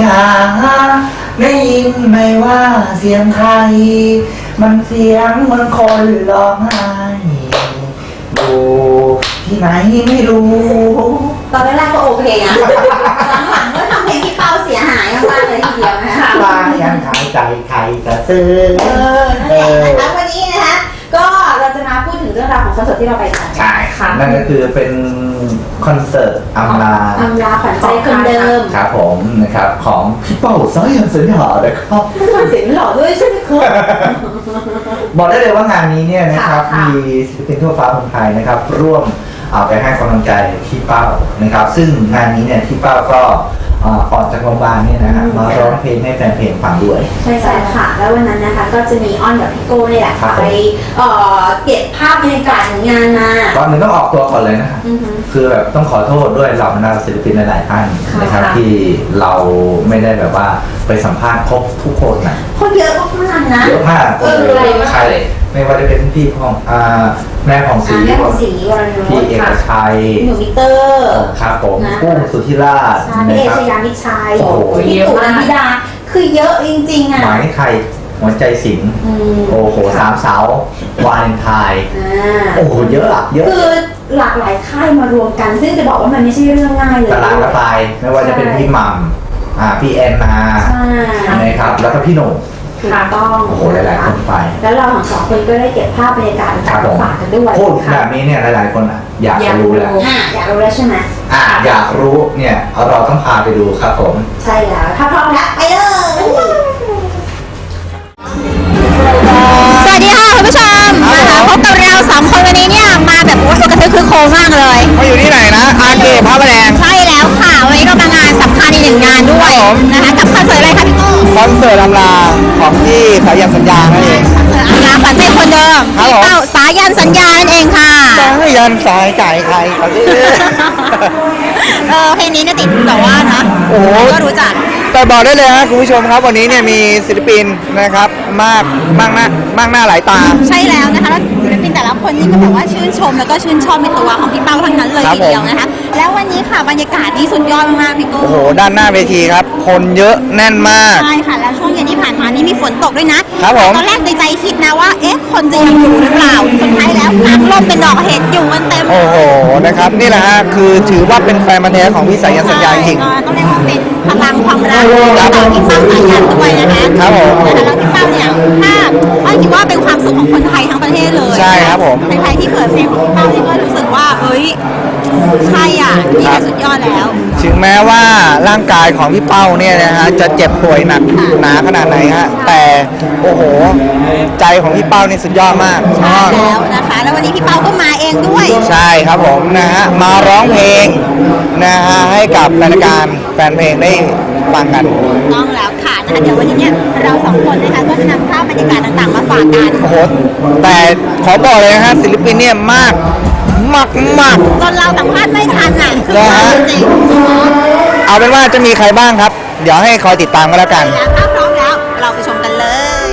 จ๋าได้ยินไหมว่าเสียงใคร มันเสียงเหมือนคนร้องไห้อยู่ที่ไหนไม่รู้ ตอนแรกๆก็โอเคนะหลังๆก็ทำเพลงที่เป้าเสียหายมากๆเลยทีเดียวนะคะว่ายังขายใจใครจะซื้อเออนั่นแหละนะคะวันนี้นะคะก็เราจะ มาพูดถึงเรื่องราวของคอนเสิร์ตที่เราไปกันใช่นั่นก็คือเป็นคอนเสิร์ตอำลาอำลาขวัญใจคนเดิมครับผมนะครับของพี่เป้าสายันสัญญานะครับทำเสียงหล่อด้วยใช่ไหมคุณบอกได้เลยว่างานนี้เนี่ยนะครับค่ะมีศิลปินทั่วฟ้าเมืองไทยนะครับ ร่วมเอาไปให้กำลังใจที่เป้านะครับ ซึ่งงานนี้เนี่ยที่เป้าก็ อ่าออกจากโรงพยาบาลเนี่ยนะฮะมาร้องเพลงให้แฟนเพลงฟังด้วย ใช่ใช่ค่ะ แล้ววันนั้นนะคะก็จะมีอ้อนกับพี่โก้เนี่ยแหละครับผมไปเอ่อเก็บภาพบรรยากาศของงานมาก่อนหนึ่งต้องออกตัวก่อนเลยนะครับอือฮึ คือแบบต้องขอโทษด้วยเหล่าบรรดาศิลปินหลายๆท่านค่ะนะครับที่เราไม่ได้แบบว่าไปสัมภาษณ์ครบทุกคนนะคนเยอะมากๆนะ เยอะมากเออโโหใคร ไม่ว่าจะเป็นพี่ของอ่าแม่ของศรีอ่าแม่ของศรีวรนุชพี่เอกค่ะ ชัยหนูมิเตอร์ ครับผมนะ กุ้งสุธิราชใช่พี่เอนะครับ ชยามิตรชัยโอ้โห พี่ตู่นันทิดา คือเยอะจริงๆอะหมายไทยหัวใจสิงห์อืมโอ้โหสามสาววาเลนไทน์อ่าโอ้โหเยอะอะเยอะคือหลากหลายค่ายมารวมกัน ซึ่งจะบอกว่ามันไม่ใช่เรื่องง่ายเลย ตลาดกระตายไม่ว่าจะเป็นพี่หม่ำอ่าพี่แอนนาใช่ นะครับ แล้วก็พี่หนุ่ม ถูกต้องโอ้โหหลายๆคนไป แล้วเราทั้งสองคนก็ได้เก็บภาพบรรยากาศครัต่าบงผมๆฝากกันด้วยพูดแบบนี้เนี่ยหลายๆคนอะ อยากจะรู้แล้วอะอยากรู้แล้วใช่ไหมอะอยากรู้เนี่ยเราต้องพาไปดูครับผม ใช่แล้วถ้าพร้อมแล้วไปเลยสวัสดีค่ะคุณผู้ชมนะคะพบกับเราสองคนวันนี้เนี่ยมาแบบโอ้ยกระทึกคือโคมากเลยมาอยู่ที่ไหนนะอาเกพระประแดงใช่แล้วค่ะ วันนี้เรามางานสำคัญอีกหนึ่งงานด้วยนะคะกับคอนเสิร์ตอะไรคะพี่โก้คอนเสิร์ตอำลาของที่สายันสัญญานั่นเอง คอนเสิร์ตอาลาฝันใจคนเดิมครับพี่ผมเป้าสายันสัญญานั่นเองค่ะ สายันสายไก่ใครเขาเอ้ย เออเพลงนี้เนี่ยติดแต่ว่านะโอ้โห ก็รู้จัก แต่บอกได้เลยฮะคุณผู้ชมครับวันนี้เนี่ยมีศิลปินนะครับมากมากหน้ามากหน้าหลายตา ใช่แล้วนะคะแล้วศิลปินแต่ละคนนี่ก็แบบว่าชื่นชมแล้วก็ชื่นชอบในตัวของพี่เป้าทั้งนั้นเลยครับทีเดียวนะคะ แล้ววันนี้ค่ะบรรยากาศนี่สุดยอดมากๆพี่โก้โอ้โห ด้านหน้าเวทีครับ คนเยอะแน่นมาก ใช่ค่ะ แล้วช่วงเย็นที่ผ่านมานี่มีฝนตกด้วยนะครับผม ตอนแรกในใจคิดนะว่า เอ๊ะ คนจะยังอยู่หรือเปล่าสุดท้ายแล้วกลางร่มเป็นดอกเห็ดอยู่กันเต็มโอ้โห นะครับ นี่แหละฮะ คือถือว่าเป็นแฟนมาแท้ของพี่สายันสัญญาจริง ใช่ก็ต้องเรียกว่าเป็นพลังความรักของพี่เป้าสายันด้วยนะคะครับผมนะคะแล้วพี่เป้าเนี่ยถ้าอ้อยคิดว่าเป็นความสุขของคนไทยทั้งประเทศเลยใช่ครับผมใครๆที่เปิดเพลงของพี่เป้านี่ก็รู้สึกว่าเอ้ย ใช่อะนี่ก็สุดยอดแล้ว ถึงแม้ว่าร่างกายของพี่เป้าเนี่ยนะฮะจะเจ็บป่วยหนักหนาขนาดไหนฮะแต่โอ้โห ใจของพี่เป้านี่สุดยอดมากใช่แล้วนะคะ แล้ววันนี้พี่เป้าก็มาเองด้วย ใช่ครับผมนะฮะมาร้องเพลงนะฮะให้กับแฟนรายการแฟนเพลงได้ฟังกันต้องแล้วค่ะนะคะเดี๋ยววันนี้เนี่ยเราสองคนนะคะก็จะนำภาพบรรยากาศต่างๆ มาฝากกันโอ้โหแต่ขอบอกเลยนะฮะศิลปินเนี่ยมาก มากมากจนเราสัมภาษณ์ไม่ทันอะคือเหรอฮะจริงเอาเป็นว่าจะมีใครบ้างครับ เดี๋ยวให้คอยติดตามกันแล้วกันๆแล้วถ้าพร้อมแล้วเราไปชมกันเลย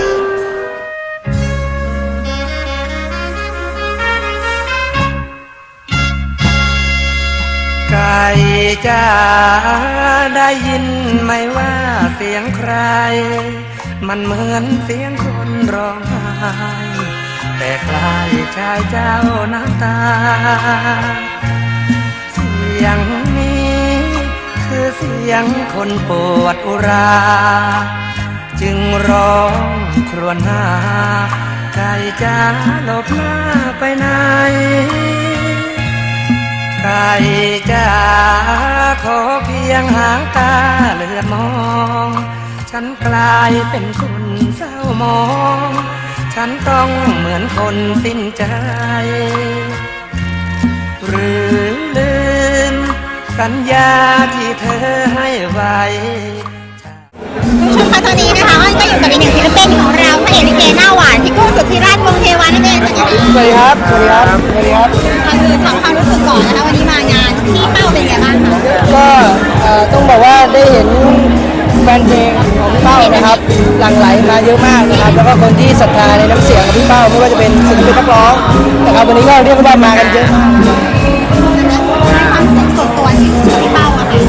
ไก่จ้าได้ยินไหมว่าเสียงใคร มันเหมือนเสียงคนร้องไห้ แต่คล้ายชายเจ้าน้ำตา เสียงนี้คือเสียงคนปวดอุรา จึงร้องครวญหาไก่จ้าหลบหน้าไปไหนไก่จ้าขอเพียงหางตาเลือบมอง ฉันกลายเป็นคนเศร้ามอง ฉันต้องเหมือนคนสิ้นใจ หรือลืม สัญญาที่เธอให้ไว้ คุณผู้ชมคะตอนนี้นะคะอ้อยก็อยู่กับอีกหนึ่งศิลปินของเราพระเอกลิเกหน้าหวานพี่กุ้งสุทธิราชวงศ์เทวานั่นเองสวัสดีค่ะสวัสดีครับ สวัสดีครับ สวัสดีครับ ก่อนอื่นถามความรู้สึกก่อนนะคะวันนี้มางานพี่เป้าเป็นไงบ้างคะก็เอ่อต้องบอกว่าได้เห็นแฟนเพลงของพี่เป้านะครับหลั่งไหลมาเยอะมากนะครับ แล้วก็คนที่ศรัทธาในน้ำเสียงของพี่เป้าไม่ว่าจะเป็นศิลปินนักร้องนะครับวันนี้ก็เรียกว่ามากันเยอะมากในความรู้สึกส่วนตัวที่พี่เป้าอะค่ะ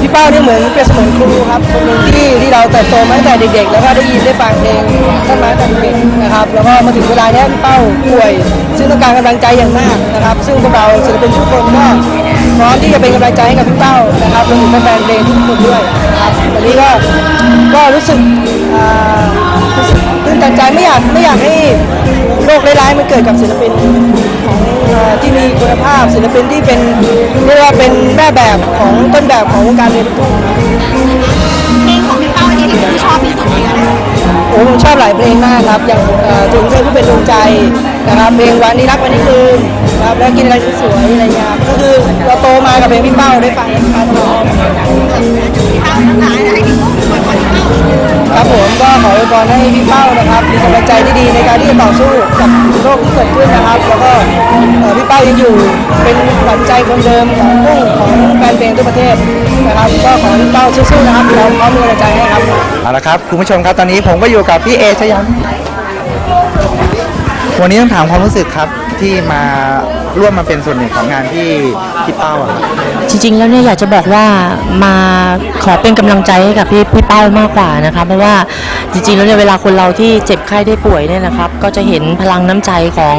พี่เป้านี่เหมือนเป็นเสมือนครูครับคนหนึ่งที่ที่เราเติบโตมาตั้งแต่เด็กๆ แล้วก็ได้ยินได้ฟังเพลงท่านมาตั้งแต่เด็กนะครับแล้วก็มาถึงเวลาเนี้ยพี่เป้าป่วย ซึ่งต้องการกำลังใจอย่างมากนะครับ ซึ่งพวกเราศิลปินทุกคนก็ พร้อมที่จะเป็นกำลังใจให้กับพี่เป้านะครับรวมถึงแฟนเพลงทุกคนด้วยนะครับวันนี้ก็ก็รู้สึกอ่ารู้สึกตื่นตันใจไม่อยากไม่อยากให้โรคร้ายๆมันเกิดกับศิลปินของอ่อที่มีคุณภาพศิลปินที่เป็นเรียกว่าเป็นแม่แบบของต้นแบบของวงการเพลงเพลงของพี่เป้าอันนี้ที่คุณชอบที่สุดเลยนะคะโอ้ผมชอบหลายเพลงมากครับอย่างอ่อถึงเคยผู้เป็นดวงใจ นะครับเพลงวันนี้รักวันนี้คืนนะครับแล้วกินอะไรสวยๆอะไรเงี้ยครับก็คือเราโตมากับเพลงพี่เป้าได้ฟังพี่เป้าตลอดพี่เป้าทั้งหลายนครับผมก็ขออวยพรให้พี่เป้านะครับมีกำลังใจที่ดีในการที่จะต่อสู้กับโรคที่เกิดขึ้นนะครับ แล้วก็เอ่อพี่เป้ายังอยู่เป็นขวัญใจคนเดิมของกุ้งของแฟนเพลงทั่วประเทศนะครับ ก็ขอให้พี่เป้าสู้ๆนะครับเราพร้อมมีกำลังใจให้ครับ เอาละครับคุณผู้ชมครับตอนนี้ผมก็อยู่กับพี่เอชยัน วันนี้ต้องถามความรู้สึกครับที่มาร่วมมาเป็นส่วนหนึ่งของงานที่พี่เป้าอะครับจริงๆ แล้วเนี่ยอยากจะบอกว่ามาขอเป็นกำลังใจให้กับพี่พี่เป้ามากกว่านะคะเพราะว่าจริงๆ แล้วเนี่ยเวลาคนเราที่เจ็บไข้ได้ป่วยเนี่ยนะครับ ก็จะเห็นพลังน้ำใจของ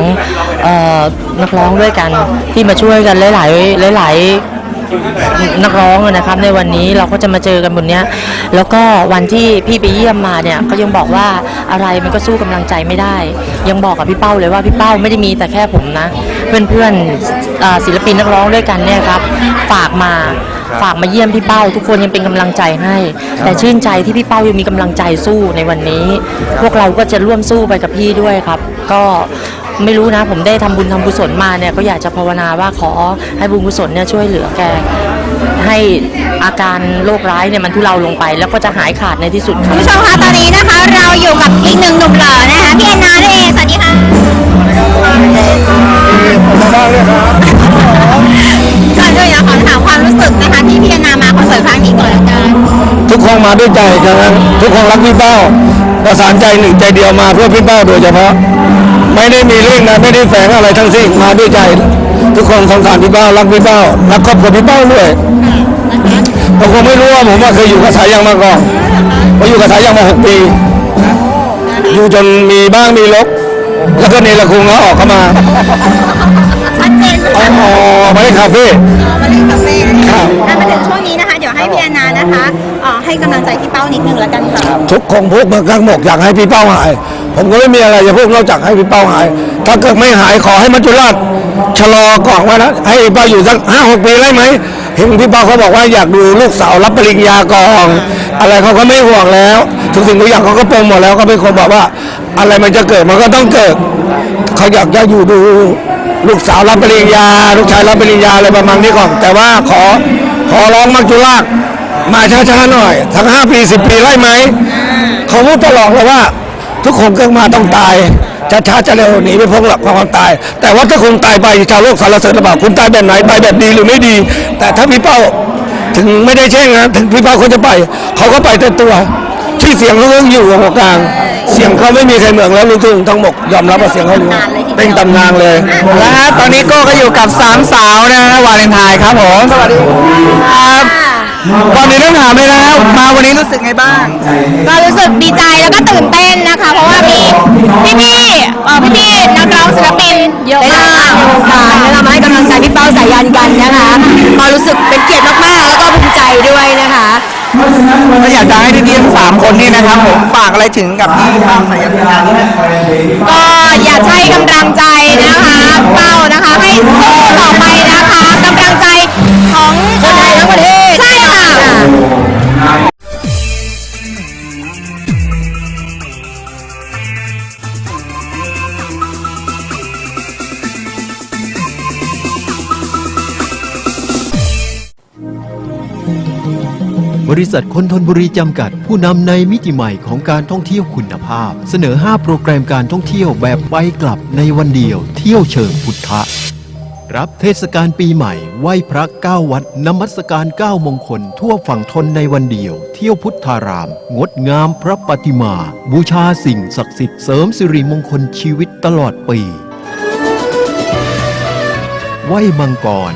เออนักร้องด้วยกันที่มาช่วยกันหลายๆหลายๆ นักร้องนะครับในวันนี้เราก็จะมาเจอกันบนเนี้ย แล้วก็วันที่พี่ไปเยี่ยมมาเนี่ยก็ยังบอกว่าอะไรมันก็สู้กำลังใจไม่ได้ ยังบอกกับพี่เป้าเลยว่าพี่เป้าไม่ได้มีแต่แค่ผมนะ เพื่อนๆอ่าศิลปินนักร้องด้วยกันเนี่ยครับฝากมาฝากมาเยี่ยมพี่เป้า ทุกคนยังเป็นกำลังใจให้ แต่ชื่นใจที่พี่เป้ายังมีกำลังใจสู้ในวันนี้ พวกเราก็จะร่วมสู้ไปกับพี่ด้วยครับ ก็ ไม่รู้นะ ผมได้ทำบุญทำกุศลมาเนี่ยก็อยากจะภาวนาว่าขอให้บุญกุศลเนี่ยช่วยเหลือแกให้อาการโรคร้ายเนี่ยมันทุเลาลงไป แล้วก็จะหายขาดในที่สุดคคุรัณบผู้ชมคะตอนนี้นะคะ เราอยู่กับอีกหนึ่งหนุ่มหล่อนะคะพี่แอนนานั่นเองสวัสดีค่ะก่อนอื่นอยากขอถามความรู้สึกนะคะที่พี่แอนนามาคอนเสิร์ตครั้งนี้ก่อนละกันทุกคนมาด้วยใจนะครับทุกคนรักพี่เป้าประสานใจหนึ่งใจเดียวมาเพื่อพี่เป้าโดยเฉพาะ ไม่ได้มีเรื่องนะไม่ได้แฝงอะไรทั้งสิ้นมาด้วยใจ ทุกคนสงสารพี่เป้ารักพี่เป้ารักครอบครัวพี่เป้าด้วยบางคนไม่รู้ว่าผมว่าเคยอยู่กับสายยังมาก่อนผมอยู่กับสายยังมาหกปี อยู่จนมีบ้างมีลบแล้วก็เนรคุงเขาออกเข้ามาชัดเจนอ๋ค่ะอมาเล่นคาเฟ่มาเล่นคาเฟ่นะครัคะบอะมาถึงช่วงนี้นะคะ เดี๋ยวให้พี่แอนนานะคะเอ่อให้กำลังใจพี่เป้านิดนึงละกันค่ะ ทุกคนพูดเมือนกันบอกอยากให้พี่เป้าหาย ผมก็ไม่มีอะไรจะพูดนอกจากให้พี่เป้าหาย ถ้าเกิดไม่หายขอให้มัจจุราชชะลอก่อนไว้นะให้พี่เป้าอยู่สักห้าหกปีได้ไหมเห็นพี่เป้าเขาบอกว่าอยากดูลูกสาวรับปริญญาก่อนอะไรเขาก็ไม่ห่วงแล้วทุกสิ่งทุกอย่างเขาก็ปรงหมดแล้วเขาเป็นคนบอกว่า อะไรมันจะเกิดมันก็ต้องเกิดเขาอยากจะอยู่ดูลูกสาวรับปริญญา ลูกชายรับปริญญาอะไรประมาณนี้ก่อนแต่ว่าขอขอร้องมัจจุราช มาช้าๆหน่อย ทั้งห้าปีสิบปีไล่ไหมเขาพูดตลอดเลยว่า ทุกคนเกิดมาต้องตายจะช้าจะเร็วหนีไม่พ้นหลักความตาย แต่ว่าถ้าคุณตายไปชาวโลกสารเสริญหรือเปล่าคุณตายแบบไหนตายแบบดีหรือไม่ดี แต่ถ้าพี่เป้าถึงไม่ได้แช่งนะถึงพี่เป้าเขาจะไป เขาก็ไปแต่ตัวที่เสียงเขาก็อยู่หัวกลาง เสียงเขาไม่มีใครเหมือนแล้วลูกทุ่งต้องบอกยอมรับว่าเสียงเขาอยู่เป็นตำนานเลยและฮะตอนนี้โก้ก็อยู่กับสามสาวนะฮะวาเลนไทน์ครับผมสวัสดีครับ ก่อนอื่นต้องถามเลยนะครับมาวันนี้รู้สึกไงบ้าง ก็รู้สึกดีใจแล้วก็ตื่นเต้นนะคะ เพราะว่ามีพี่พี่ๆเอ่อพี่พี่ๆนักร้องศิลปินเยอะมากในวงการและเรามาให้กำลังใจพี่เป้าสายันกันนะคะก็รู้สึกเป็นเกียรติมากๆ แล้วก็ภูมิใจด้วยนะคะ ก็อยากจะให้พี่ๆทั้งสามคนนี่นะครับผมฝากอะไรถึงกับพี่เป้าสายันสัญญาด้วยก็อยากให้กำลังใจนะคะเป้านะคะให้สู้ต่อไปนะคะ ษัทคนทนบุรีจำกัด ผู้นำในมิติใหม่ของการท่องเที่ยวคุณภาพ เสนอ 5 โปรแกรมการท่องเที่ยวแบบไปกลับในวันเดียว เที่ยวเชิงพุทธะ รับเทศกาลปีใหม่ ไหว้พระเก้าวัดนมัสการเก้ามงคล ทั่วฝั่งทนในวันเดียว เที่ยวพุทธาราม งดงามพระปฏิมา บูชาสิ่งศักดิ์สิทธิ์เสริมสิริมงคลชีวิตตลอดปีไหว้มังกร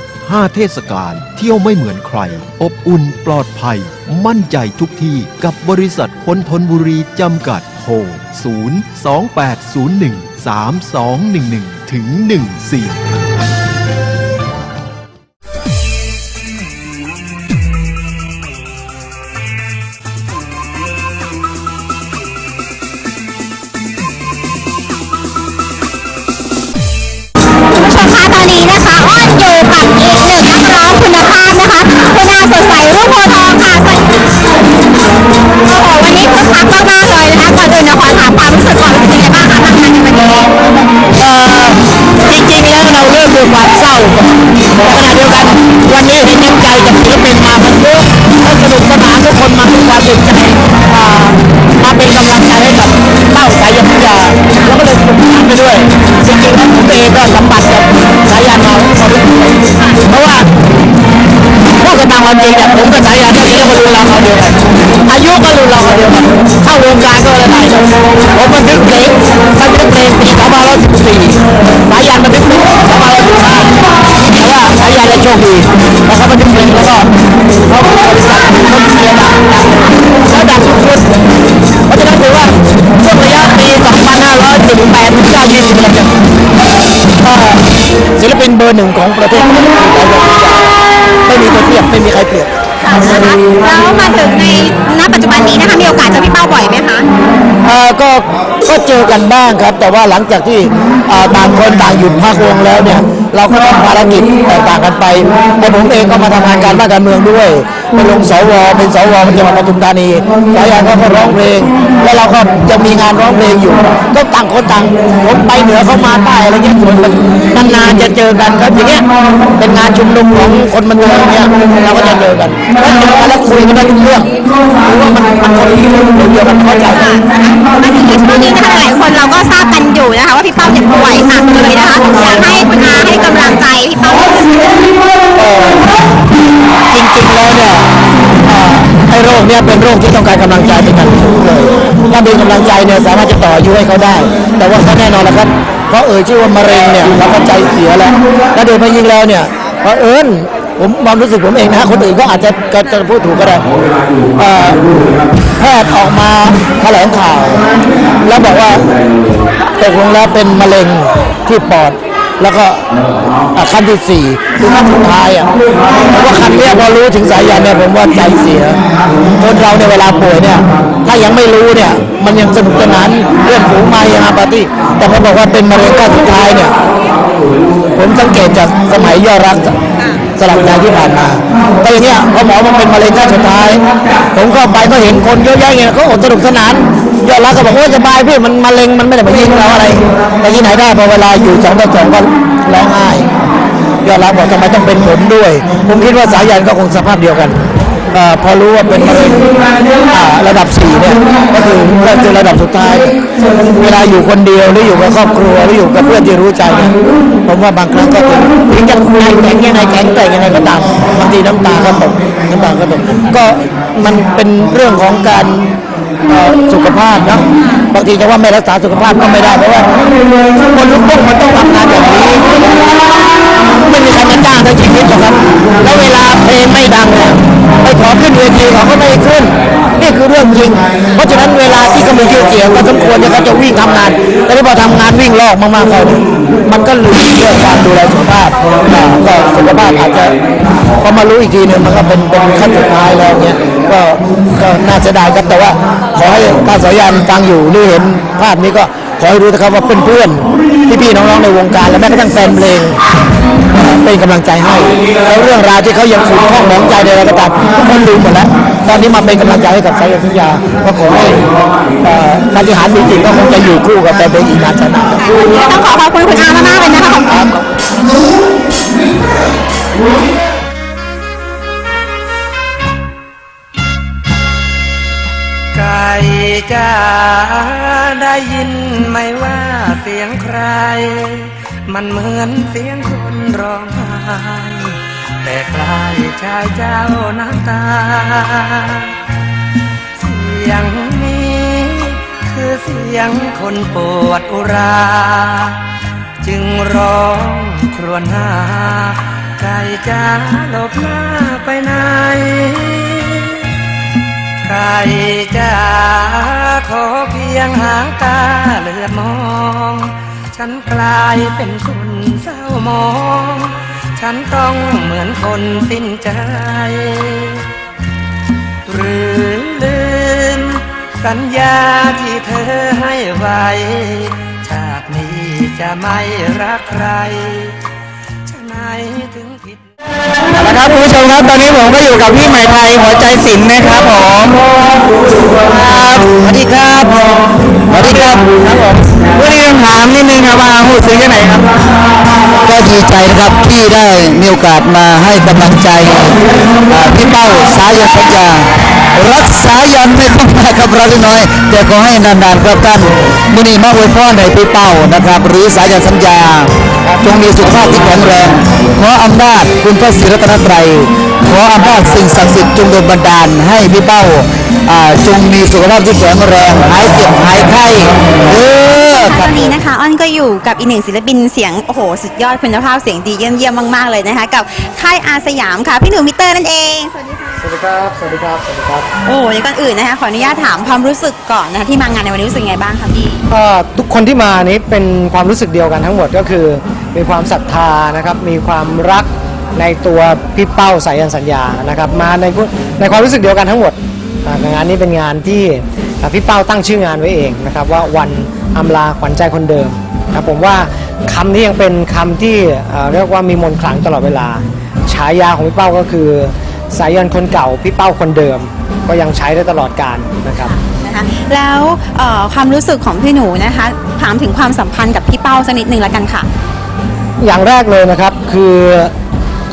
5 เทศกาลเที่ยวไม่เหมือนใคร อบอุ่นปลอดภัย มั่นใจทุกที่กับบริษัทคนทนบุรีจำกัดโทร0 2 8 0 1 3 2 1 1ถึง14าสดใสรุ่งโพทองค่ะสวัสดีโอ้โหวันนี้คึกคักมากๆเลยนะคะก่อนอื่นเราขอถามความรู้สึกก่อนเป็นยังไงบ้างคะทำงานในวันนี้จริงๆแล้วเราเริ่มด้วยความเศร้าขณะเดียวกันวันนี้เห็นน้ำใจจากศิลปินมามันเยอะและสนุกสนานทุกคนมาด้วยความสุขใจอ่ามาเป็นกำลังใจให้กับเต้าสายันพิยาแล้วก็เลยสนุกสนานไปด้วยจริงๆแล้วผมเองก็สัมผัสกับสายันมาพอสมควรเพราะว่าามความจริงเนี่ผมกับสายันก็เรียกว่ารุ่นราวเขาเดียวกันอายุก็รุ่นราวเขาเดียวกันเข้าวงการก็ระดับผมบันทึกเพลงบันทึกเพลงปี2514สายันบันทึกเพลง2515แต่ว่าสายันจะโชคดีเพราะเขาบันทึกเพลงแล้วก็เขาบริษัทเขาเชียร์ดังแล้วดังสุดๆเพราะฉะนั้นถือว่าช่วงระยะปี2518ถึง9 20เนี่ยศิลปินเบอร์หนึ่งของประเทศ ไทยไม่มีตัวเทียบไม่มีใครเปรียบค่ะนะคะแล้วมาถึงในณปัจจุบันนี้นะคะมีโอกาสเจอพี่เป้าบ่อยไหมคะเอ่อก็ก็เจอกันบ้างครับ แต่ว่าหลังจากที่อ่าต่างคนต่างหยุดพักวงแล้วเนี่ยเราก็ทำภารกิจแตกต่างกันไปแต่ผมเองก็มาทำงานการบ้านการเมืองด้วย ไปลงสวเป็นสวจังหวัดปทุมธานีสายานก็ก็ร้องเพลง แล้วเราก็จะมีงานร้องเพลงอยู่ ก็ต่างคนต่างผมไปเหนือเขามาใต้อะไรเงี้ยส่วนมันนานๆจะเจอกันครับอย่างเงี้ยเป็นงานชุมนุมของคนบันเทิงเนี่ยเราก็จะเจอกันแล้วเจอกันแล้วคุยกันได้ทุกเรื่องรู้ว่ามันมันคนที่เรื่องเดียวกันเข้าใจกันมาถึงช่วงนี้นะคะหลายคนเราก็ทราบกันอยู่นะคะว่าพี่เป้าเจ็บป่วยหนักเลยนะคะอยากให้คุณอาให้กำลังใจพี่เป้า โรคที่ต้องการกำลังใจเป็นการสูงเลยถ้ามีกำลังใจเนี่ยสามารถจะต่ออายุให้เขาได้ แต่ว่าก็แน่นอนแล้วครับเพราะเอ่ยชื่อว่ามะเร็งเนี่ยเราก็ใจเสียแล้วและโดยม่ยิ่งแล้วเนี่ยเพราะเอิญผมความรู้สึกผมเองนะคนอื่นก็อาจจะก็จะพูดถูกก็ได้แพทย์ออกมาแถลงข่าว แล้วบอกว่าตกลงแล้วเป็นมะเร็งที่ปอด แล้วก็ขั้นที่สี่คือขั้นสุดท้ายอะว่าคันเนี้ยพอรู้ถึงสายยันเนี่ยผมว่าใจเสียคนเราในเวลาป่วยเนี่ย ถ้ายังไม่รู้เนี่ย มันยังสนุกสนานเรื่องฝูงมายังปาร์ตี้แต่พอบอกว่าเป็นมะเร็งขั้นสุดท้ายเนี่ย ผมสังเกตจากสมัยย่อรัก สลับยาที่ผ่านมาตอย่างเงี้ยพอหมอมันเป็นมะเร็งขั้นสุดท้าย ผมก็ไปก็เห็นคนเยอะแยะเงี้ยเขาอดสนุกสนานยอดรักก็บอกว่าสบายพี่มันมะเร็งมันไม่ได้มายิงเราอะไรแต่ที่ไหนได้พอเวลาอยู่สองต่อสองก็ร้องไห้ยอดรักบอกทำไมต้องเป็นผมด้วย ผมคิดว่าสายันก็คงสภาพเดียวกัน พอรู้ว่าเป็นมะเร็งระดับสี่เนี่ยก็คือก็คือระดับสุดท้าย เวลาอยู่คนเดียวหรืออยู่กับครอบครัวหรืออยู่กับเพื่อนที่รู้ใจเนี่ยผมว่าบางครั้งก็ถึงถึงจะแข็งยังไงแข็งแต่ยังไงก็ตามบางทีน้ำตาก็ตกน้ำตาก็ตกก็มันเป็นเรื่องของการสุขภาพนะ บางทีจะว่าไม่รักษาสุขภาพก็ไม่ได้เพราะว่าคนลุกปุ๊บมันต้องทำงานอย่างนี้ไม่มีใครมาจ้างทั้งชีวิตหรอกครับ แล้วเวลาเพลงไม่ดังเนี่ยไปขอขึ้นเวทีเขาก็ไม่ขึ้น นี่คือเรื่องจริง เพราะฉะนั้นเวลาที่เขามีชื่อเสียงก็สมควรที่เขาจะวิ่งทำงาน แต่ที่พอทำงานวิ่งลอกมากๆเขาเนี่ยมันก็ลืมเรื่องการดูแลสุขภาพก็สุขภาพอาจจะพอมารู้อีกทีหนึงมันก็เป็นเป็นขั้นสุดท้ายแล้วเนี่ยก็ก็น่าเสียดายครับแต่ว่าขอให้ป้าสายันฟังอยู่หรือเห็นภาพนี้ก็ ขอให้รู้นะครับว่าเพื่อนๆพี่ๆน้องๆในวงการและแม้กระทั่งแฟนเพลงเป็นกำลังใจให้แล้วเรื่องราวที่เขายังขุ่นข้องหมองใจในอะไรก็ตามทุกคนลืมหมดแล้วตอนนี้มาเป็นกำลังใจให้กับสายสัญญาก็ขอให้เอ่อปาฏิหารมีจริงก็คงจะอยู่คู่กับแฟนเพลงอีกนานแสนนานครับต้องขอขอบคุณคุณอามากๆเลยนะคะขอบคุณ จ้าได้ยินไหมว่าเสียงใคร มันเหมือนเสียงคนร้องไห้แต่คล้ายชายเจ้าน้ำตา เสียงนี้คือเสียงคนปวดอุรา จึงร้องครวญหาไก่จ้าหลบหน้าไปไหน ไก่จ้าขอเพียงหางตาเหลือมอง ฉันกลายเป็นคนเศร้ามอง ฉันต้องเหมือนคนสิ้นใจ หรือลืม สัญญาที่เธอให้ไว้ ชาตินี้จะไม่รักใคร ฉะไหนถึงผิด นะครับคุณผู้ชมครับตอนนี้ผมก็อยู่กับพี่หมายไทยหัวใจศิลป์นะครับผมครับสวัสดีครับสวัสดีครับครับผมวันนี้ถามนิดนึงครับว่าหูซื้อที่ไหนครับก็ดีใจนะครับที่ได้มีโอกาสมาให้กำลังใจพี่เป้าสายันสัญญา รักษายันไม่ต้องมาครับรักน้อย แต่ขอให้นานๆครับท่านมินีมาอวยพรให้พี่เป้านะครับ หรือสายันสัญญา จงมีสุขภาพที่แข็งแรง ขออำนาจคุณพระศรีรัตนตรัยขออำนาจสิ่งศักดิ์สิทธิ์จงโดนบันดาลให้พี่เป้าจงมีสุขภาพที่แข็งแรงหายเจ็บหายไข้เด้อคตรัอบนนี้นะคะอ้อนก็อยู่กับอีกหนึ่งศิลปินเสียงโอ้โหสุดยอดคุณภาพเสียงดีเยี่ยมๆมากๆเลยนะคะ กับค่ายอาสยามค่ะพี่หนูมิเตอร์นั่นเองสวัสดีค่ะ สวัสดีครับ สวัสดีครับ สวัสดีครับ โอ้ยก่อนอื่นนะคะขออนุญาตถามความรู้สึกก่อนนะคะที่มางานในวันนี้รู้สึกไงบ้างคะพี่ ก็ทุกคนที่มานี้เป็นความรู้สึกเดียวกันทั้งหมดก็คือ มีความศรัทธานะครับ มีความรักในตัวพี่เป้าสายันสัญญานะครับ มาในผู้ในความรู้สึกเดียวกันทั้งหมดอ่างานนี้เป็นงานที่อ่าพี่เป้าตั้งชื่องานไว้เองนะครับว่าวันอำลาขวัญใจคนเดิมนะผมว่าคำนี้ยังเป็นคำที่อ่าเรียกว่ามีมนต์ขลังตลอดเวลา ฉายาของพี่เป้าก็คือ สายันคนเก่าพี่เป้าคนเดิม ก็ยังใช้ได้ตลอดการนะครับ นะคะแล้วเอ่อความรู้สึกของพี่หนูนะคะถามถึงความสัมพันธ์กับพี่เป้าสักนิดนึงแล้วกันค่ะ อย่างแรกเลยนะครับคือ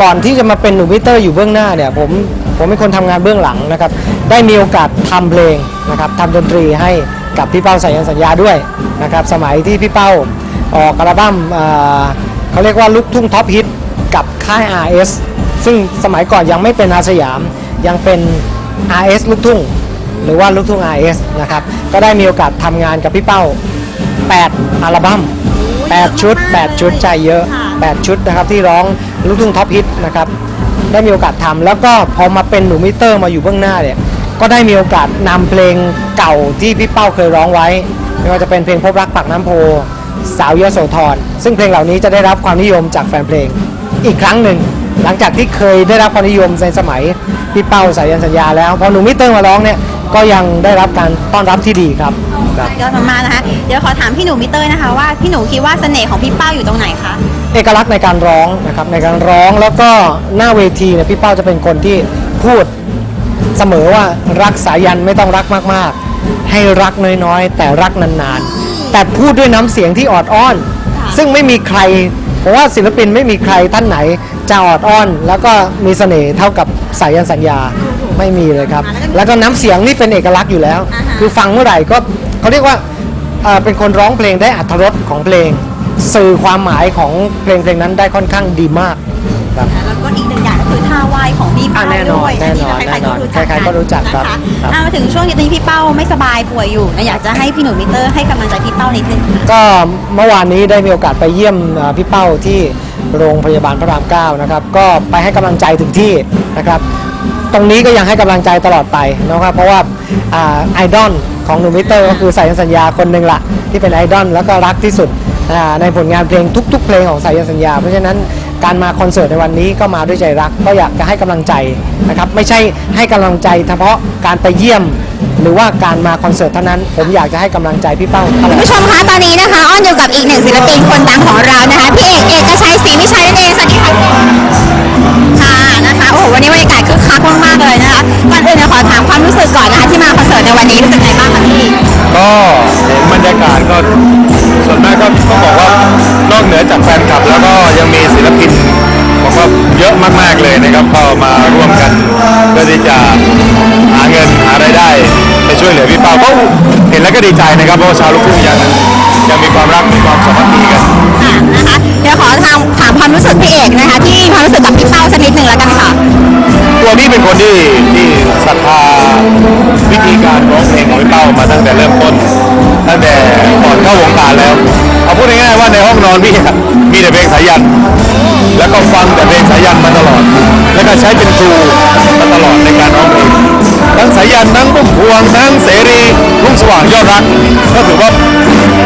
ก่อนที่จะมาเป็นหนูมิเตอร์อยู่เบื้องหน้าเนี่ยผมผมเป็นคนทำงานเบื้องหลังนะครับ ได้มีโอกาสทำเพลงนะครับทำดนตรีให้กับพี่เป้าสายันสัญญาด้วยนะครับ สมัยที่พี่เป้าออกอัลบั้มเอ่อเขาเรียกว่าลูกทุ่งท็อปฮิตกับค่าย RS ซึ่งสมัยก่อนยังไม่เป็นอาสยาม ยังเป็น RS ลูกทุ่ง หรือว่าลูกทุ่ง RS นะครับ ก็ได้มีโอกาสทำงานกับพี่เป้า 8 อัลบั้ม 8 ชุด 8 ชุดใจเยอะ 8 ชุดนะครับที่ร้องลูกทุ่งท็อปฮิตนะครับ ได้มีโอกาสทำแล้วก็พอมาเป็นหนูมิเตอร์มาอยู่เบื้องหน้าเนี่ย ก็ได้มีโอกาสนำเพลงเก่าที่พี่เป้าเคยร้องไว้ ไม่ว่าจะเป็นเพลงพบรักปากน้ำโพ สาวยโสธรซึ่งเพลงเหล่านี้จะได้รับความนิยมจากแฟนเพลงอีกครั้งหนึ่ง หลังจากที่เคยได้รับความนิยมในสมัยพี่เป้าสายันสัญญาแล้วพอหนูมิเตอร์มาร้องเนี่ยก็ยังได้รับการต้อนรับที่ดีครับครับยอดมากๆนะคะเดี๋ยวขอถามพี่หนูมิเตอร์นะคะว่าพี่หนูคิดว่าเสน่ห์ของพี่เป้าอยู่ตรงไหนคะเอกลักษณ์ในการร้องนะครับในการร้องแล้วก็หน้าเวทีเนี่ยพี่เป้าจะเป็นคนที่พูดเสมอว่ารักสายันไม่ต้องรักมากๆ ให้รักน้อยๆ แต่รักนานๆ แต่พูดด้วยน้ำเสียงที่ออดอ้อน ซึ่งไม่มีใคร เพราะว่าศิลปินไม่มีใครท่านไหนจะออดอ้อน แล้วก็มีเสน่ห์เท่ากับสายันสัญญาไม่มีเลยครับ แล้วก็น้ำเสียงนี่เป็นเอกลักษณ์อยู่แล้วอ่าฮะคือฟังเมื่อไหร่ก็เขาเรียกว่าเอ่อเป็นคนร้องเพลงได้อัธรสของเพลง สื่อความหมายของเพลงเพลงนั้นได้ค่อนข้างดีมาก ครับ แล้วก็อีกหนึ่งอย่างก็คือท่าไหว้ของพี่เป้าอะแน่นอนด้วยแน่นอนใครๆก็รู้จักใครๆก็รู้จักครับนะคะครับ อะมาถึงช่วงนี้พี่เป้าไม่สบายป่วยอยู่นะอยากจะให้พี่หนูมิเตอร์ให้กำลังใจพี่เป้านิดนึงค่ะ ก็เมื่อวานนี้ได้มีโอกาสไปเยี่ยมเอ่อพี่เป้าที่โรงพยาบาลพระรามเก้านะครับ ก็ไปให้กำลังใจถึงที่นะครับ ตรงนี้ก็ยังให้กำลังใจตลอดไปนะครับ เพราะว่าอ่าไอดอลของหนุ่มมิเตอร์ก็คือสายสัญญาคนหนึ่งละที่เป็นไอดอลแล้วก็รักที่สุดอ่าในผลงานเพลงทุก ๆ เพลงของสายันสัญญา เพราะฉะนั้น การมาคอนเสิร์ตในวันนี้ก็มาด้วยใจรัก ก็อยากจะให้กำลังใจนะครับไม่ใช่ให้กำลังใจเฉพาะการไปเยี่ยม หรือว่าการมาคอนเสิร์ตเท่านั้นผมอยากจะให้กำลังใจพี่เป้าตลอคุณดผู้ชมคะตอนนี้นะคะอ้อนอยู่กับอีกหนึ่งศิลปินคนดังของเรานะคะพี่เอกเอกชัยศรีวิชัยนั่นเองสวัสดีค่ะค่ะนะคะโอ้โหวันนี้บรรยากาศคึกคักมากๆเลยนะคะก่อนอื่นเนี่ยขอถามความรู้สึกก่อนนะคะที่มาคอนเสิร์ตในวันนี้รู้สึกไงบ้างคะพี่ก็เห็นบรรยากาศก็ส่วนมากก็ต้องบอกว่าน อกเหนือจากแฟนคลับ แล้วก็ยังมีศิลปินบอกว่าเยอะมากๆเลยนะครับก็มาร่วมกันเพื่อที่จะหาเงินหารายได้ไปช่วยเหลือพี่เปาก็เห็นแล้วก็ดีใจนะครับเพราะว่าชาวลูกทุ่งยัง ยังมีความรักมีความสามัคคีกันค่ะนะคะเดี๋ยวขอถามถามความรู้สึกพี่เอกนะคะ ที่มีความรู้สึกกับพี่เป้าสักนิดหนึ่งแล้วกันค่ะตัวพี่เป็นคนที่ที่ศรัทธาวิธีการร้องเพลงของพี่เป้ามาตั้งแต่เริ่มต้น ตั้งแต่ก่อนเข้าวงการแล้วเอาพูดง่ายๆว่าในห้องนอนพี่อะมีแต่เพลงสายัน แล้วก็ฟังแต่เพลงสายันมาตลอด แล้วก็ใช้เป็นครูมาตลอดในการร้องเพลงทั้ง สายันทั้งพุ่มพวงทั้งเสรีรุ่งสว่างยอดรัก ก็ถือว่า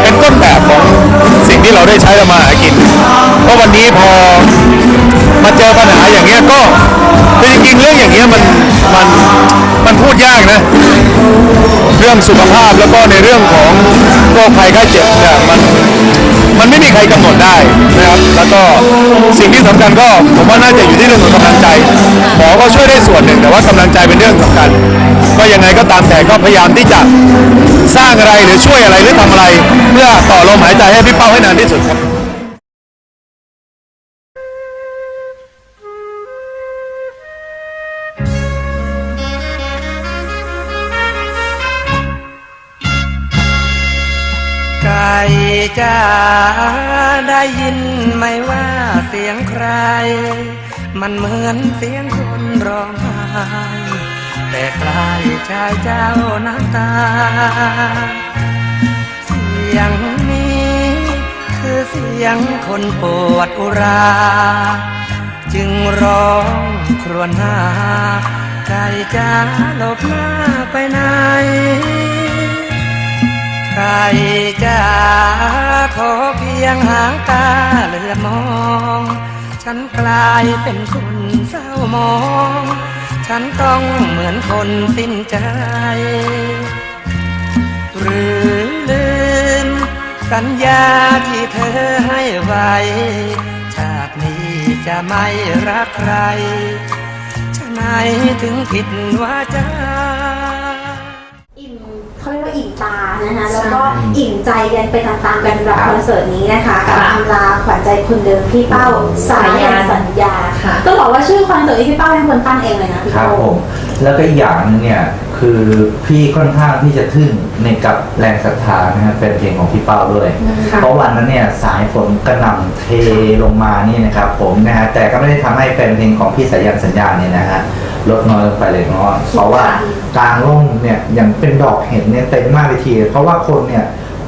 เป็นต้นแบบของสิ่งที่เราได้ใช้ทำมาหากินเพราะวันนี้พอมาเจอปัญหาอย่างเงี้ยก็ คือจริงๆเรื่องอย่างเงี้ยมันมันมันพูดยากนะ เรื่องสุขภาพแล้วก็ในเรื่องของโรคภัยไข้เจ็บเนี่ยมันมันไม่มีใครกำหนดได้นะครับ แล้วก็สิ่งที่สำคัญก็ผมว่าน่าจะอยู่ที่เรื่องของกำลังใจหมอก็ช่วยได้ส่วนหนึ่ง แต่ว่ากำลังใจเป็นเรื่องสำคัญ ก็ยังไงก็ตามแต่ก็พยายามที่จะสร้างอะไรหรือช่วยอะไรหรือทำอะไร เพื่อต่อลมหายใจให้พี่เป้าให้นานที่สุดครับ จ้าได้ยินไหมว่าเสียงใคร มันเหมือนเสียงคนร้องไห้แต่คล้ายชายเจ้าน้ำตา เสียงนี้คือเสียงคนปวดอุรา จึงร้องครวญหาไก่จ้าหลบหน้าไปไหน ใครจะขอเพียงหางตาเหลือมอง ฉันกลายเป็นคนเศร้ามอง ฉันต้องเหมือนคนสิ้นใจ หรือลืม สัญญาที่เธอให้ไว้ชาตินี้จะไม่รักใคร ฉะไหนถึงผิดว่าจา เขาเรียกว่าอิ่มตานะคะแล้วก็อิ่มใจกันไปตามๆกันสำหรับคอนเสิร์ตนี้นะคะกับอำลาขวัญใจคนเดิมพี่เป้าสายันสัญญาต้องบอกว่าชื่อคอนเสิร์ตที่พี่เป้าเป็นคนตั้งเองเลยนะพี่ครับเป้าผมแล้วก็อีกอย่างหนึงเนี่ย คือพี่ค่อนข้างที่จะทึ่งในกับแรงศรัทธานะฮะเป็นเพลงของพี่เป้าด้วยเพราะวันนั้นเนี่ยสายฝนกระหน่ำเทลงมานี่นะครับผมนะฮะแต่ก็ไม่ได้ทำให้แฟนเพลงของพี่สายันสัญญาเนี่ยนะฮะลดน้อยลงไปเลยน้อยเพราะว่ากลางร่มเนี่ยอย่างเป็นดอกเห็นเนี่ยเต็มมากเลยทีเพราะว่าคนเนี่ย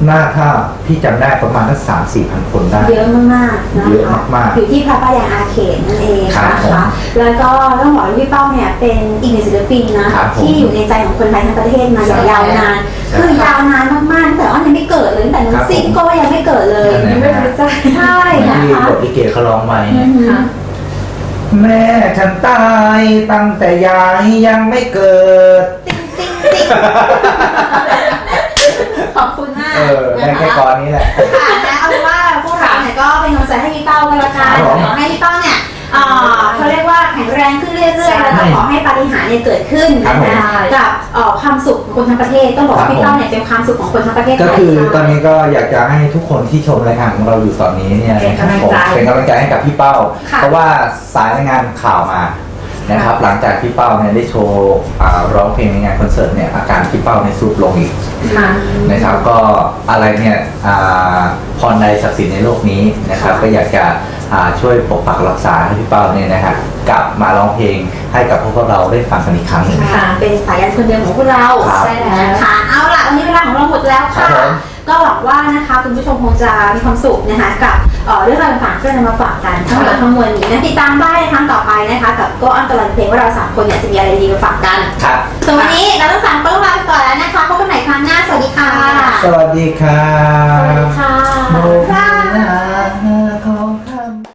น่าถ้าพี่จำได้ประมาณสักสามสี่พันคนได้ เยอะมากๆนะคะเยอะมากๆอยู่ที่พระประแดงอาเขตนั่นเองครับนะผมคะ แล้วก็ต้องบอกว่าพี่เป้าเนี่ยเป็นอีกหนึ่งศิลปินนะครับผมที่อยู่ในใจของคนไทยทั้งประเทศมาอย่างยาวนาน ใช่คือยาวนานมากๆตั้งแต่ว่ายังไม่เกิดเลยตั้งแต่ครันั้บนซิงก็ยังไม่เกิดเลยนั่นแหละฮะใช่นะที่คะบทลิเกเขาร้องไว้อือหือ แม่ฉันตายตั้งแต่ยายยังไม่เกิด ขอบคุณมากเออได้นะแค่คะกรนี้แหละ ค่ะนะเอาเป็นว่าพวกเราเนี่ยก็เป็นกำลังใจให้พี่เป้ากันละกันครับผมขอให้พี่เป้าเนี่ยเอ่อเขาเรียกว่าแข็งแรงขึ้นเรื่อยๆแล้วก็ขอให้ปาฏิหาริย์เนี่ยเกิดขึ้นครับผม นะคะกับเอ่อความสุขของคนทั้งประเทศต้องบอกว่าพี่เป้าเนี่ยเป็นความสุขของคนทั้งประเทศก็คือไทยตอนนี้ก็อยากจะให้ทุกคนที่ชมรายการของเราอยู่ตอนนี้เนี่ยเป็นกำลังใจ ผมเป็นกำลังใจให้กับพี่เป้า ค่ะ เพราะว่าสายรายงานข่าวมา นะครับหลังจากพี่เป้าเนี่ยได้โชว์อ่าร้องเพลงในงานคอนเสิร์ตเนี่ยอาการพี่เป้าในยสุดลงอีกค่ะนะครับก็อะไรเนี่ยอ่าพรใดศักดิ์สิทธิ์ในโลกนี้นะครับก็อยากจะอ่าช่วยปกปักรักษาให้พี่เป้าเนี่ยนะฮะกลับมาร้องเพลงให้กับพวกเราได้ฟังกันอีกครั้งหนึ่ง ค่ะ เป็นสายยันคนเดิมของพวกเราครับใช่แล้วนะคะเอาล่ะวันนี้เวลาของเราหมดแล้วครัค่ะ บผมก็หวังว่านะคะคุณผู้ชมคงจะมีความสุขนะคะกับ เอ่อเรื่องราวต่างๆที่เรานำมาฝากกันทั้งหมดทั้งมวลนี้นะติดตามได้ในครั้งต่อไปนะคะกับก็อันตรายเพลงว่าเราสามคนเนี่ยจะมีอะไรดีมาฝากกันครับส่วนวันนี้เราทั้งสามคนต้องลาไปก่อนแล้วนะคะพบกันใหม่ครั้งหน้าสวัสดีค่ะสวัสดีครัสวัสดีบค่ะโมค่ะ